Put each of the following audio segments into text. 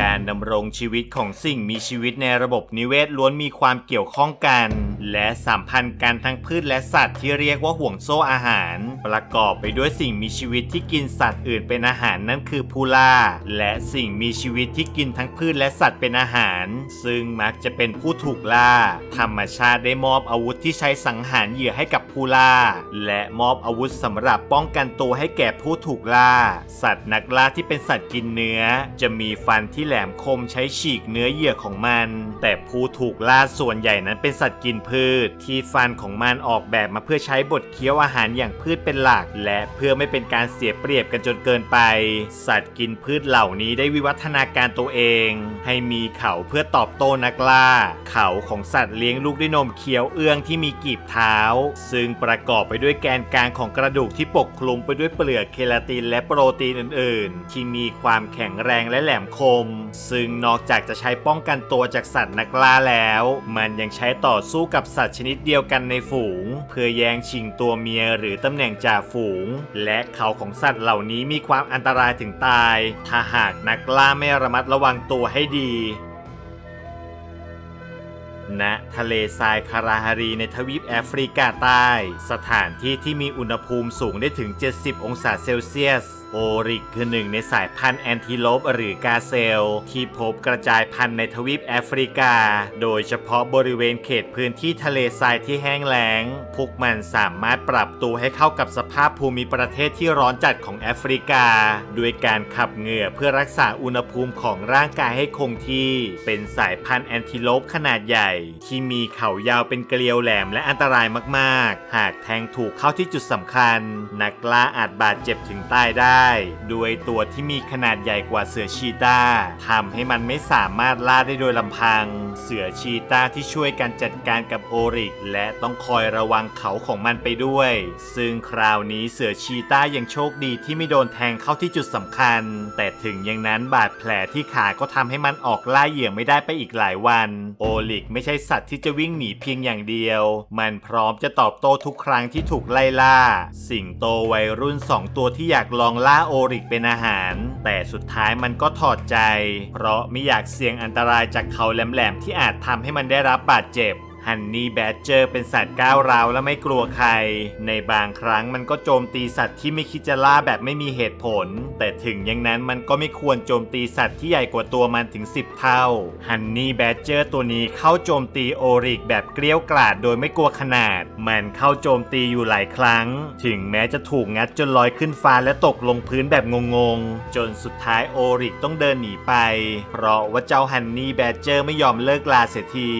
การดำรงชีวิตของสิ่งมีชีวิตในระบบนิเวศล้วนมีความเกี่ยวข้องกัน และสัมพันธ์กันทั้งพืชและสัตว์ที่เรียกว่าห่วงโซ่อาหาร ประกอบไปด้วยสิ่งมีชีวิตที่กินสัตว์อื่นเป็นอาหารนั่นคือผู้ล่า และสิ่งมีชีวิตที่กินทั้งพืชและสัตว์เป็นอาหาร ซึ่งมักจะเป็นผู้ถูกล่า ธรรมชาติได้มอบอาวุธที่ใช้สังหารเหยื่อให้กับผู้ล่า และมอบอาวุธสำหรับป้องกันตัวให้แก่ผู้ถูกล่า สัตว์นักล่าที่เป็นสัตว์กินเนื้อ จะมีฟันที่แหลมคมใช้ฉีกเนื้อเหยื่อของมัน แต่ผู้ถูกล่าส่วนใหญ่นั้นเป็นสัตว์กินพืช ที่ฟันของมันออกแบบมาเพื่อใช้บดเคี้ยวอาหารอย่างพืชเป็นหลัก และเพื่อไม่เป็นการเสียเปรียบกันจนเกินไป สัตว์กินพืชเหล่านี้ได้วิวัฒนาการตัวเอง ให้มีเขาเพื่อตอบโต้นักล่า เขาของสัตว์เลี้ยงลูกด้วยนมเคี้ยวเอื้องที่มีกีบเท้า ซึ่งประกอบไปด้วยแกนกลางของกระดูกที่ปกคลุมไปด้วยเปลือกเคลาตินและโปรตีนอื่น ๆ ที่มีความแข็งแรงและแหลมคมซึ่งนอกจากจะใช้ป้องกันตัวจากสัตว์นักล่าแล้ว มันยังใช้ต่อสู้กับสัตว์ชนิดเดียวกันในฝูง เพื่อแย่งชิงตัวเมียหรือตำแหน่งจ่าฝูง และเขาของสัตว์เหล่านี้มีความอันตรายถึงตาย ถ้าหากนักล่าไม่ระมัดระวังตัวให้ดีณทะเลทรายคาราฮารีในทวีปแอฟริกาใต้ สถานที่ที่มีอุณหภูมิสูงได้ถึง 70 องศาเซลเซียส โอริกคือหนึ่งในสายพันธุ์แอนติโลปหรือกาเซล ที่พบกระจายพันธุ์ในทวีปแอฟริกา โดยเฉพาะบริเวณเขตพื้นที่ทะเลทรายที่แห้งแล้ง พวกมันสามารถปรับตัวให้เข้ากับสภาพภูมิประเทศที่ร้อนจัดของแอฟริกา ด้วยการขับเหงื่อเพื่อรักษาอุณหภูมิของร่างกายให้คงที่ เป็นสายพันธุ์แอนติโลปขนาดใหญ่ ที่มีเขายาวเป็นเกลียวแหลมและอันตรายมาก ๆ หากแทงถูกเข้าที่จุดสำคัญ นักล่าอาจบาดเจ็บถึงตายได้ด้วยตัวที่มีขนาดใหญ่กว่าเสือชีตาทำให้มันไม่สามารถล่าได้โดยลำพัง เสือชีตาที่ช่วยกันจัดการกับโอริก และต้องคอยระวังเขาของมันไปด้วย ซึ่งคราวนี้เสือชีตายังโชคดีที่ไม่โดนแทงเข้าที่จุดสำคัญ แต่ถึงอย่างนั้นบาดแผลที่ขาก็ทำให้มันออกล่าเหยื่อไม่ได้ไปอีกหลายวัน โอริกไม่ใช่สัตว์ที่จะวิ่งหนีเพียงอย่างเดียว มันพร้อมจะตอบโต้ทุกครั้งที่ถูกไล่ล่า สิงโตวัยรุ่นสองตัวที่อยากลองล่าาโอริกเป็นอาหาร แต่สุดท้ายมันก็ถอดใจ เพราะไม่อยากเสี่ยงอันตรายจากเขาแหลมๆที่อาจทำให้มันได้รับบาดเจ็บ ฮันนี่แบดเจอร์เป็นสัตว์ก้าวร้าวและไม่กลัวใคร ในบางครั้งมันก็โจมตีสัตว์ที่ไม่คิดจะล่าแบบไม่มีเหตุผล แต่ถึงอย่างนั้นมันก็ไม่ควรโจมตีสัตว์ที่ใหญ่กว่าตัวมันถึง 10 เท่า ฮันนี่แบดเจอร์ตัวนี้เข้าโจมตีโอริกแบบเกลี้ยวกล่อดโดยไม่กลัวขนาด มันเข้าโจมตีอยู่หลายครั้ง ถึงแม้จะถูกงัดจนลอยขึ้นฟ้าและตกลงพื้นแบบงงๆ จนสุดท้ายโอริกต้องเดินหนีไป เพราะว่าเจ้าฮันนี่แบดเจอร์ไม่ยอมเลิกลาเสียที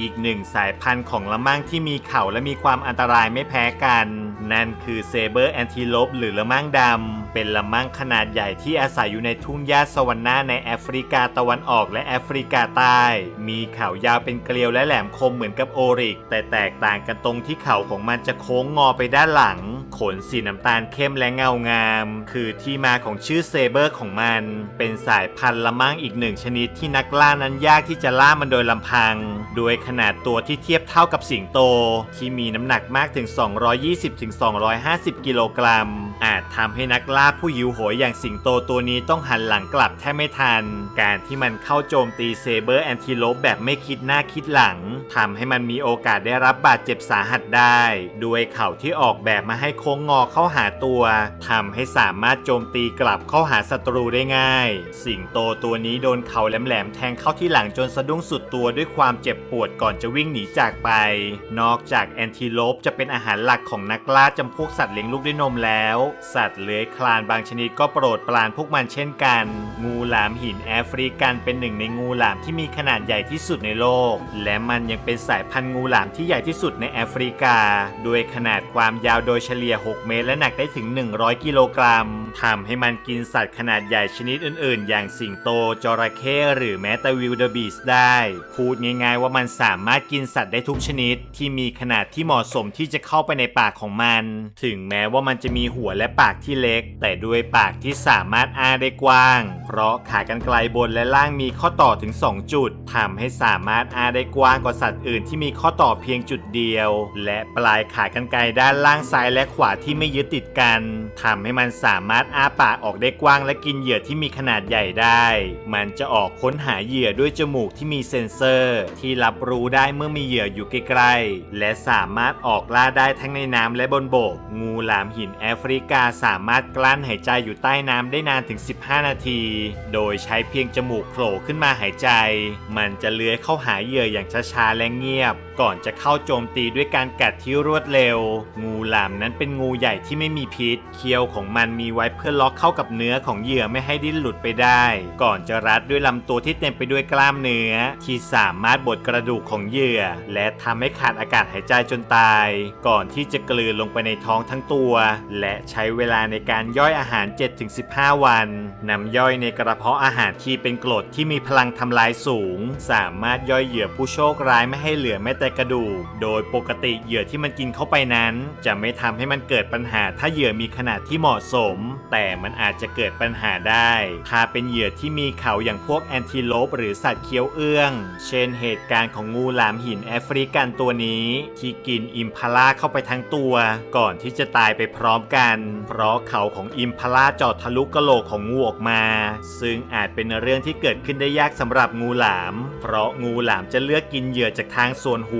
อีกหนึ่งสายพันธุ์ของละมั่งที่มีเข่าและมีความอันตรายไม่แพ้กัน นั่นคือเซเบอร์แอนติโลปหรือละมั่งดำ เป็นละมั่งขนาดใหญ่ที่อาศัยอยู่ในทุ่งหญ้าสวรรค์นาในแอฟริกาตะวันออกและแอฟริกาใต้ มีเข่ายาวเป็นเกลียวและแหลมคมเหมือนกับโอริก แต่แตกต่างกันตรงที่เข่าของมันจะโค้งงอไปด้านหลัง ขนสีน้ำตาลเข้มและเงางาม คือที่มาของชื่อเซเบอร์ของมัน เป็นสายพันธุ์ละมั่งอีกหนึ่งชนิดที่นักล่านั้นยากที่จะล่ามันโดยลำพัง โดยขนาดตัวที่เทียบเท่ากับสิงโต ที่มีน้ำหนักมากถึง 220-250 กิโลกรัม อาจทำให้นักล่าผู้หิวโหยอย่างสิงโตตัวนี้ต้องหันหลังกลับแทบไม่ทัน การที่มันเข้าโจมตีเซเบอร์แอนติโลปแบบไม่คิดหน้าคิดหลังทำให้มันมีโอกาสได้รับบาดเจ็บสาหัสได้ ด้วยเข่าที่ออกแบบมาให้โค้งงอเข้าหาตัวทำให้สามารถโจมตีกลับเข้าหาศัตรูได้ง่าย สิงโตตัวนี้โดนเขาแหลมๆแทงเข้าที่หลังจนสะดุ้งสุดตัวด้วยความเจ็บปวดก่อนจะวิ่งหนีจากไป นอกจากแอนติโลปจะเป็นอาหารหลักของนักล่าจำพวกสัตว์เลี้ยงลูกด้วยนมแล้ว สัตว์เลื้อยคลานบางชนิดก็โปรดปรานพวกมันเช่นกัน งูหลามหินแอฟริกันเป็นหนึ่งในงูหลามที่มีขนาดใหญ่ที่สุดในโลก และมันยังเป็นสายพันธุ์งูหลามที่ใหญ่ที่สุดในแอฟริกาด้วยขนาดความยาวโดยเฉลี่ยลี่ย 6 เมตร และหนักได้ถึง 100 กิโลกรัม ทำให้มันกินสัตว์ขนาดใหญ่ชนิดอื่นๆ อย่างสิงโต จระเข้หรือแม้แต่วิลเดอร์บีสได้ พูดง่ายๆว่ามันสามารถกินสัตว์ได้ทุกชนิด ที่มีขนาดที่เหมาะสมที่จะเข้าไปในปากของมัน ถึงแม้ว่ามันจะมีหัวและปากที่เล็ก แต่ด้วยปากที่สามารถอ้าได้กว้าง เพราะขากรรไกรบนและล่างมีข้อต่อถึง 2 จุดทำให้สามารถอ้าได้กว้างกว่าสัตว์อื่นที่มีข้อต่อเพียงจุดเดียว และปลายขากรรไกรด้านล่างซ้ายและขวาที่ไม่ยึดติดกันทำให้มันสามารถารถอาปากออกได้กว้างและกินเหยื่อที่มีขนาดใหญ่ได้ มันจะออกค้นหาเหยื่อด้วยจมูกที่มีเซ็นเซอร์ ที่รับรู้ได้เมื่อมีเหยื่ออยู่ใกล้ๆ และสามารถออกล่าได้ทั้งในน้ำและบนบก งูหลามหินแอฟริกาสามารถกลั้นหายใจอยู่ใต้น้ำได้นานถึง 15 นาที โดยใช้เพียงจมูกโผล่ขึ้นมาหายใจ มันจะเลื้อยเข้าหาเหยื่ออย่างช้าๆและเงียบ ก่อนจะเข้าโจมตีด้วยการกัดที่รวดเร็ว งูหลามนั้นเป็นงูใหญ่ที่ไม่มีพิษ เคี้ยวของมันมีไว้เพื่อล็อกเข้ากับเนื้อของเหยื่อไม่ให้ดิ้นหลุดไปได้ ก่อนจะรัดด้วยลำตัวที่เต็มไปด้วยกล้ามเนื้อ ที่สามารถบดกระดูกของเหยื่อ และทำให้ขาดอากาศหายใจจนตาย ก่อนที่จะกลืนลงไปในท้องทั้งตัว และใช้เวลาในการย่อยอาหาร 7-15 วันนำย่อยในกระเพาะอาหารที่เป็นกรดที่มีพลังทำลายสูง สามารถย่อยเหยื่อผู้โชคร้ายไม่ให้เหลือแม้แต่กระดูก โดยปกติเหยื่อที่มันกินเข้าไปนั้น จะไม่ทำให้มันเกิดปัญหาถ้าเหยื่อมีขนาดที่เหมาะสม แต่มันอาจจะเกิดปัญหาได้ ถ้าเป็นเหยื่อที่มีเขาอย่างพวกแอนติโลปหรือสัตว์เคี้ยวเอื้อง เช่นเหตุการณ์ของงูหลามหินแอฟริกันตัวนี้ ที่กินอิมพาล่าเข้าไปทั้งตัว ก่อนที่จะตายไปพร้อมกัน เพราะเขาของอิมพาล่าเจอดทะลุกะโหลกของงูออกมา ซึ่งอาจเป็นเรื่องที่เกิดขึ้นได้ยากสำหรับงูหลาม เพราะงูหลามจะเลือกกินเหยื่อจากทางส่วนหัว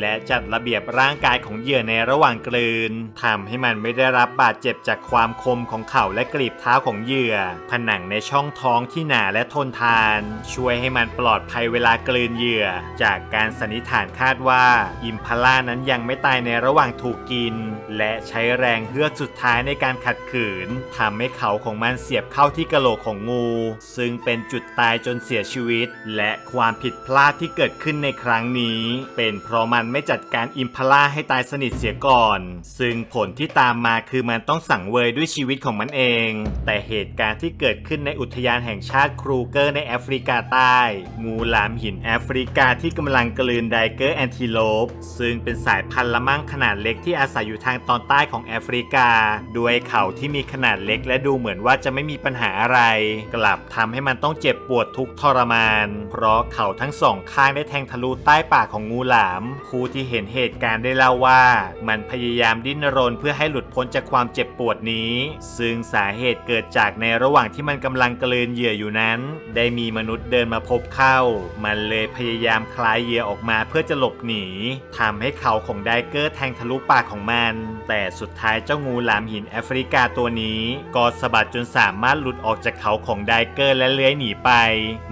และจัดระเบียบร่างกายของเหยื่อในระหว่างกลืนทำให้มันไม่ได้รับบาดเจ็บจากความคมของเข่าและกรีบเท้าของเหยื่อ ผนังในช่องท้องที่หนาและทนทาน ช่วยให้มันปลอดภัยเวลากลืนเหยื่อ จากการสันนิษฐานคาดว่า อิมพาล่านั้นยังไม่ตายในระหว่างถูกกิน และใช้แรงเฮือกสุดท้ายในการขัดขืนทำให้เขาของมันเสียบเข้าที่กะโหลกของงู ซึ่งเป็นจุดตายจนเสียชีวิต และความผิดพลาดที่เกิดขึ้นในครั้งนี้เป็นเพราะมันไม่จัดการอิมพาล่าให้ตายสนิทเสียก่อน ซึ่งผลที่ตามมาคือมันต้องสั่งเวยด้วยชีวิตของมันเอง แต่เหตุการณ์ที่เกิดขึ้นในอุทยานแห่งชาติครูเกอร์ในแอฟริกาใต้ งูหลามหินแอฟริกาที่กำลังกลืนไดเกอร์แอนติโลปซึ่งเป็นสายพันธุ์ละมั่งขนาดเล็กที่อาศัยอยู่ทางตอนใต้ของแอฟริกา ด้วยเขาที่มีขนาดเล็กและดูเหมือนว่าจะไม่มีปัญหาอะไร กลับทำให้มันต้องเจ็บปวดทุกทรมาน เพราะเขาทั้งสองข้างได้แทงทะลุใต้ปากของงูหลามผู้ที่เห็นเหตุการณ์ได้เล่าว่า มันพยายามดิ้นรนเพื่อให้หลุดพ้นจากความเจ็บปวดนี้ ซึ่งสาเหตุเกิดจากในระหว่างที่มันกำลังกลืนเหยื่ออยู่นั้น ได้มีมนุษย์เดินมาพบเข้า มันเลยพยายามคลายเหยื่อออกมาเพื่อจะหลบหนีทำให้เขาของไดเกอร์แทงทะลุปากของมัน แต่สุดท้ายเจ้างูหลามหินแอฟริกาตัวนี้ก็สะบัดจนสามารถหลุดออกจากเขาของไดเกอร์และเลื้อยหนีไป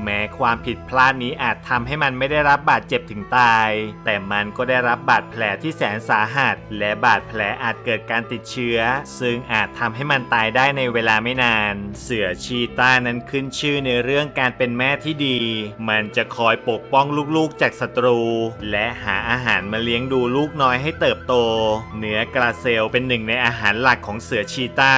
แม้ความผิดพลาดนี้อาจทำให้มันไม่ได้รับบาดเจ็บถึงตายแต่มันก็ได้รับบาดแผลที่แสนสาหัส และบาดแผลอาจเกิดการติดเชื้อ ซึ่งอาจทำให้มันตายได้ในเวลาไม่นาน เสือชีต้านั้นขึ้นชื่อในเรื่องการเป็นแม่ที่ดี มันจะคอยปกป้องลูกๆจากศัตรู และหาอาหารมาเลี้ยงดูลูกน้อยให้เติบโต เนื้อกราเซลเป็นหนึ่งในอาหารหลักของเสือชีต้า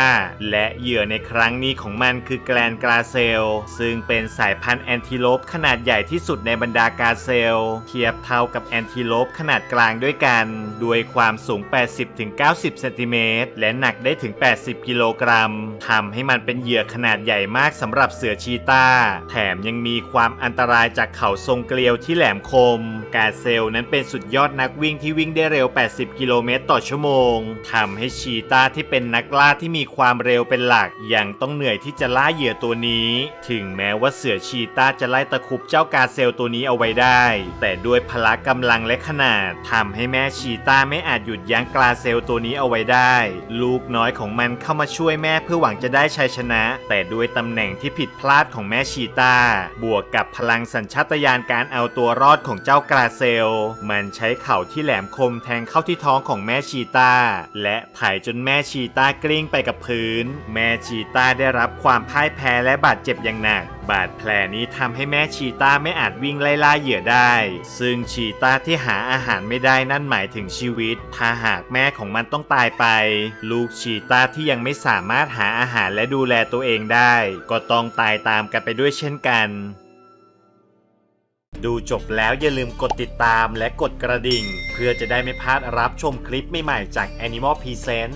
และเหยื่อในครั้งนี้ของมันคือแกลนกราเซล ซึ่งเป็นสายพันธุ์แอนติโลปขนาดใหญ่ที่สุดในบรรดากราเซล เทียบเท่ากับแอนติโลปขนาดกลางด้วยกัน ด้วยความสูง 80-90 เซนติเมตร และหนักได้ถึง 80 กิโลกรัมทำให้มันเป็นเหยื่อขนาดใหญ่มากสำหรับเสือชีตาแถมยังมีความอันตรายจากเขาทรงเกลียวที่แหลมคม กาเซลนั้นเป็นสุดยอดนักวิ่งที่วิ่งได้เร็ว 80 กิโลเมตรต่อชั่วโมงทำให้ชีตาที่เป็นนักล่าที่มีความเร็วเป็นหลัก ยังต้องเหนื่อยที่จะล่าเหยื่อตัวนี้ ถึงแม้ว่าเสือชีตาจะไล่ตะคุบเจ้ากาเซลตัวนี้เอาไว้ได้ แต่ด้วยพละกำลังลังและขนาดทำให้แม่ชีต้าไม่อาจหยุดยั้งกลาเซลตัวนี้เอาไว้ได้ ลูกน้อยของมันเข้ามาช่วยแม่เพื่อหวังจะได้ชัยชนะ แต่ด้วยตำแหน่งที่ผิดพลาดของแม่ชีต้า บวกกับพลังสัญชาตญาณการเอาตัวรอดของเจ้ากราเซล มันใช้เข่าที่แหลมคมแทงเข้าที่ท้องของแม่ชีต้า และถ่ายจนแม่ชีต้ากลิ้งไปกับพื้น แม่ชีต้าได้รับความพ่ายแพ้และบาดเจ็บอย่างหนัก บาดแผลนี้ทำให้แม่ชีต้าไม่อาจวิ่งไล่ล่าเหยื่อได้ ซึ่งชีต้าที่หาอาหารไม่ได้นั่นหมายถึงชีวิต ถ้าหากแม่ของมันต้องตายไป ลูกชีต้าที่ยังไม่สามารถหาอาหารและดูแลตัวเองได้ ก็ต้องตายตามกันไปด้วยเช่นกันดูจบแล้วอย่าลืมกดติดตามและกดกระดิ่ง เพื่อจะได้ไม่พลาดรับชมคลิปใหม่ๆจาก Animal Present